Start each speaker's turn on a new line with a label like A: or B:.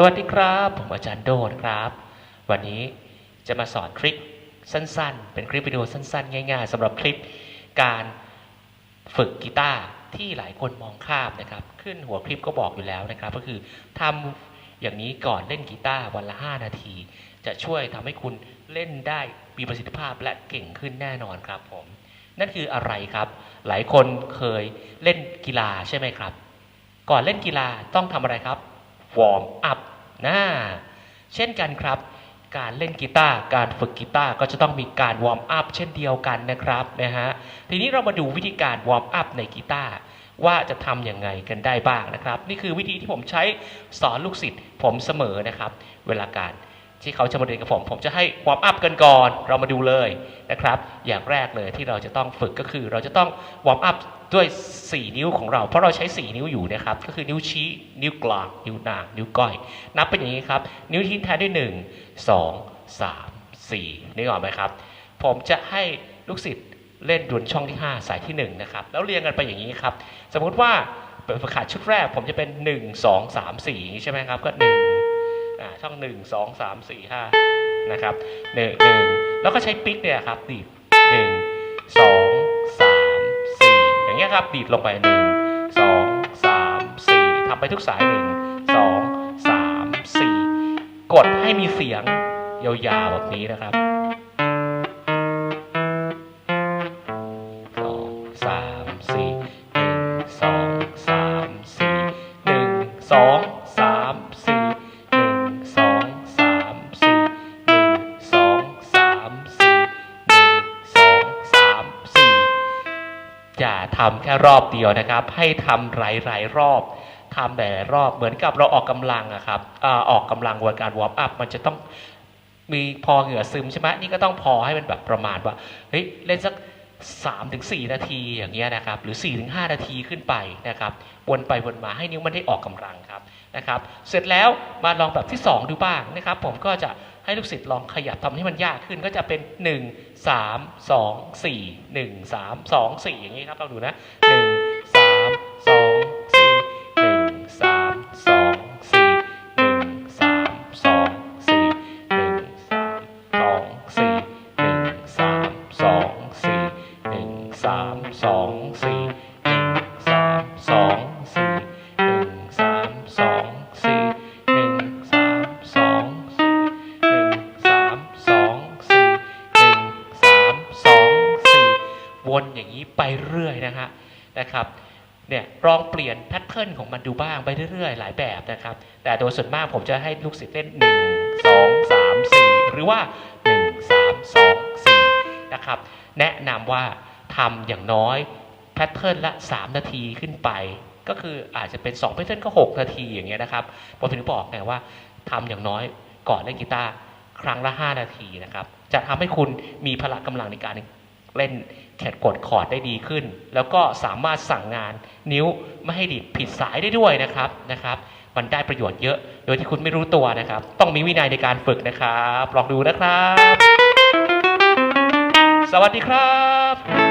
A: สวัสดีครับ ผมอาจารย์โดนครับ วันนี้จะมาสอนทริคสั้นๆ เป็นคลิปวิดีโอสั้นๆ ง่ายๆสำหรับคลิปการฝึกกีตาร์ที่หลายคนมองข้ามนะครับ ขึ้นหัวคลิปก็บอกอยู่แล้วนะครับ ก็คือทำอย่างนี้ก่อนเล่นกีตาร์วันละ 5 นาที จะช่วยทำให้คุณเล่นได้มีประสิทธิภาพและเก่งขึ้นแน่นอนครับผม นั่นคืออะไรครับ หลายคนเคยเล่นกีฬาใช่ไหมครับ ก่อนเล่นกีฬาต้องทำอะไรครับ วอร์มอัพนะเช่นกันครับ การเล่นกีตาร์การฝึกกีตาร์ก็จะต้องมีการวอร์มอัพเช่นเดียวกันนะครับนะฮะทีนี้เรามาดูวิธีการวอร์มอัพในกีตาร์ว่าจะทำยังไงกันได้บ้างนะครับ นี่คือวิธีที่ผมใช้สอนลูกศิษย์ผมเสมอนะครับ เวลาการ ที่เขาจะมาเรียนกับผม ผมจะให้วอร์มอัพกันก่อน เรามาดูเลยนะครับ อย่างแรกเลยที่เราจะต้องฝึกก็คือ เราจะต้องวอร์มอัพด้วย 4 นิ้วของเรา เพราะเราใช้ 4 นิ้วอยู่นะครับ ก็คือนิ้วชี้ นิ้วกลาง นิ้วนาง นิ้วก้อย นับเป็นอย่างนี้ครับ นิ้วที่แท้ด้วย 1 2 3 4นึกออกไหมครับ ผมจะให้ลูกศิษย์เล่นดวนช่องที่ 5 สายที่ 1 นะครับ แล้วเรียงกันไปอย่างนี้ครับ สมมุติว่าเป็นฝึกหัดชุดแรกผมจะเป็น 1 2 3 4อย่างนี้ใช่ไหมครับ ก็1อ่า ช่อง 1 2 3 4 5นะครับ1 1 แล้วก็ใช้ปิ๊กเนี่ยครับดีด1 2 3 4 อย่างเงี้ยครับดีดลงไป 1 2 3 4ทำไปทุกสาย 1 2 3 4 กดให้มีเสียงยาวๆแบบนี้นะครับ อย่าทำแค่รอบเดียวนะครับ ให้ทำหลาย ๆ รอบทำหลายรอบเหมือนกับเราออกกำลังอะครับอออกกำลังวันการวอร์มอัพมันจะต้องมีพอเหงื่อซึมใช่ไหมนี่ก็ต้องพอให้มันแบบประมาณว่าเฮ้ยเล่นสัก3ถึง4นาทีอย่างเงี้ยนะครับหรือ4ถึง5นาทีขึ้นไปนะครับวนไปวนมาให้นิ้วมันได้ออกกำลังครับนะครับ เสร็จแล้วมาลองแบบที่ 2 ดูบ้างนะครับ ผมก็จะ ให้ลูกศิษย์ลองขยับทำให้มันยากขึ้นก็จะเป็น 1 3 2 4 1 3 2 4 อย่างนี้ครับเราดูนะ 1 3 2 4 1 3 2 4 1 3 2 4 1 3 2 4 1 3 2 4 1 3 2 4 วนอย่างนี้ไปเรื่อยนะฮะนะครับเนี่ยลองเปลี่ยนแพทเทิร์นของมันดูบ้างไปเรื่อยๆ หลายแบบนะครับ แต่โดยส่วนมากผมจะให้ลูกศิษย์เล่น 1 2 3 4 หรือว่า 1 3 2 4 นะครับ แนะนำว่าทำอย่างน้อยแพทเทิร์นละ 3 นาทีขึ้นไป ก็คืออาจจะเป็น2แพทเทิร์นก็ 6 นาทีอย่างเงี้ยนะครับผมถึงบอกไงว่าทำอย่างน้อยก่อนเล่นกีตาร์ครั้งละ 5 นาทีนะครับ จะทำให้คุณมีพละกำลังในการ เล่นแขดกดคอร์ดได้ดีขึ้น แล้วก็สามารถสั่งงานนิ้วไม่ให้ดีดผิดสายได้ด้วยนะครับนะครับ มันได้ประโยชน์เยอะโดยที่คุณไม่รู้ตัวนะครับ ต้องมีวินัยในการฝึกนะครับ ลองดูนะครับ สวัสดีครับ